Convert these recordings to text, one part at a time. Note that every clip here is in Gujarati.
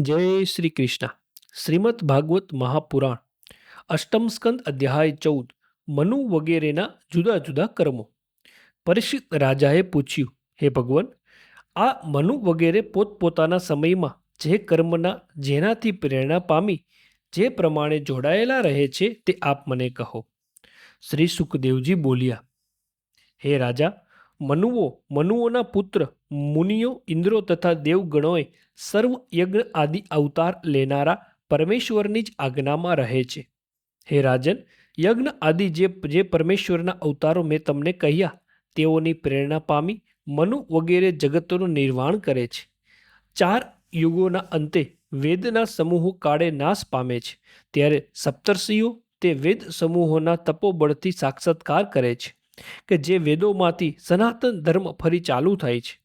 જય શ્રી કૃષ્ણ. શ્રીમદ ભાગવત મહાપુરાણ, અષ્ટમ સ્કંદ અધ્યાય ચૌદ, મનુ વગેરેના જુદા જુદા કર્મો. પરિષિત રાજાએ પૂછ્યું, હે ભગવાન, આ મનુ વગેરે પોતપોતાના સમયમાં જે કર્મના જેનાથી પ્રેરણા પામી, જે પ્રમાણે જોડાયેલા રહે છે તે આપ મને કહો. શ્રી સુખદેવજી બોલ્યા, હે રાજા મનુઓ, મનુઓના પુત્ર, મુનિઓ, ઇન્દ્રો તથા દેવગણોએ સર્વ યજ્ઞ આદિ અવતાર લેનારા પરમેશ્વરની જ આજ્ઞામાં રહે છે. હે રાજન, યજ્ઞ આદિ જે જે પરમેશ્વરના અવતારો મેં તમને કહ્યા, તેઓની પ્રેરણા પામી મનુ વગેરે જગતોનું નિર્વાણ કરે છે. ચાર યુગોના અંતે વેદના સમૂહો કાળે નાશ પામે છે. ત્યારે સપ્તર્ષિઓ તે વેદ સમૂહોના તપોબળથી સાક્ષાત્કાર કરે છે. કે જે વેદોમાંથી સનાતન ધર્મ ફરી ચાલુ થાય છે.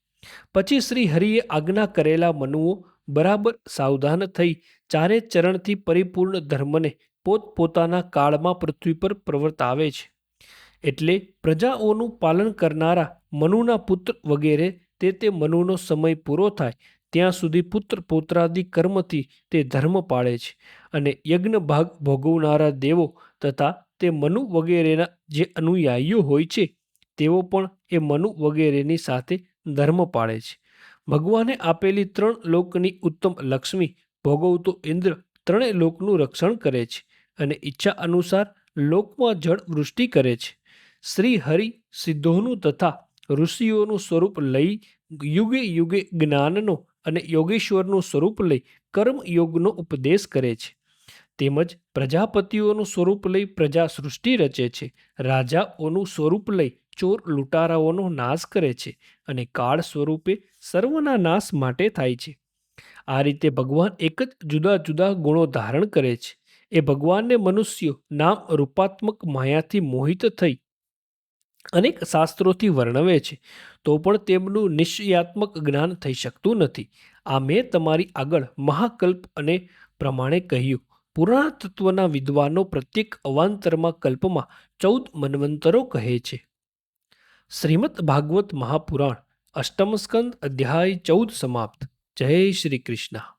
પછી શ્રી હરિએ આજ્ઞા કરેલા મનુઓ બરાબર સાવધાન થઈ ચારે ચરણથી પરિપૂર્ણ ધર્મને પોતપોતાના કાળમાં પૃથ્વી પર પ્રવર્તાવે છે. એટલે પ્રજાઓનું પાલન કરનારા મનુના પુત્ર વગેરે તે તે મનુનો સમય પૂરો થાય ત્યાં સુધી પુત્ર પૌત્રાદિ કર્મથી તે ધર્મ પાળે છે અને યજ્ઞ ભાગ ભોગવનારા દેવો તથા તે મનુ વગેરેના જે અનુયાયીઓ હોય છે, તેઓ પણ એ મનુ વગેરેની સાથે ધર્મ પાળે છે. ભગવાને આપેલી ત્રણ લોકની ઉત્તમ લક્ષ્મી ભોગવતો ઇન્દ્ર, ત્રણેય લોકનું રક્ષણ કરે છે અને ઈચ્છા અનુસાર લોકમાં જળ વૃષ્ટિ કરે છે. શ્રી હરિ સિદ્ધોનું તથા ઋષિઓનું સ્વરૂપ લઈ યુગે યુગે જ્ઞાનનો અને યોગેશ્વરનું સ્વરૂપ લઈ કર્મ યોગનો ઉપદેશ કરે છે. તેમજ પ્રજાપતિઓનું સ્વરૂપ લઈ પ્રજા સૃષ્ટિ રચે છે. રાજાઓનું સ્વરૂપ લઈ ચોર લૂંટારાઓનો નાશ કરે છે અને કાળ સ્વરૂપે સર્વના નાશ માટે થાય છે. આ રીતે ભગવાન એક જ જુદા જુદા ગુણો ધારણ કરે છે. એ ભગવાનને મનુષ્યો નામ રૂપાત્મક માયાથી મોહિત થઈ અનેક શાસ્ત્રોથી વર્ણવે છે. તો પણ તેમનું નિશ્ચયાત્મક જ્ઞાન થઈ શકતું નથી. આ મેં તમારી આગળ મહાકલ્પ અને પ્રમાણે કહ્યું. પુરાણ તત્વના વિદ્વાનો પ્રત્યેક અવાંતરમાં કલ્પમાં ચૌદ મન્વંતરો કહે છે. શ્રીમદ ભાગવત મહાપુરાણ અષ્ટમસ્કંદ અધ્યાય ચૌદ સમાપ્ત. જય શ્રી કૃષ્ણ.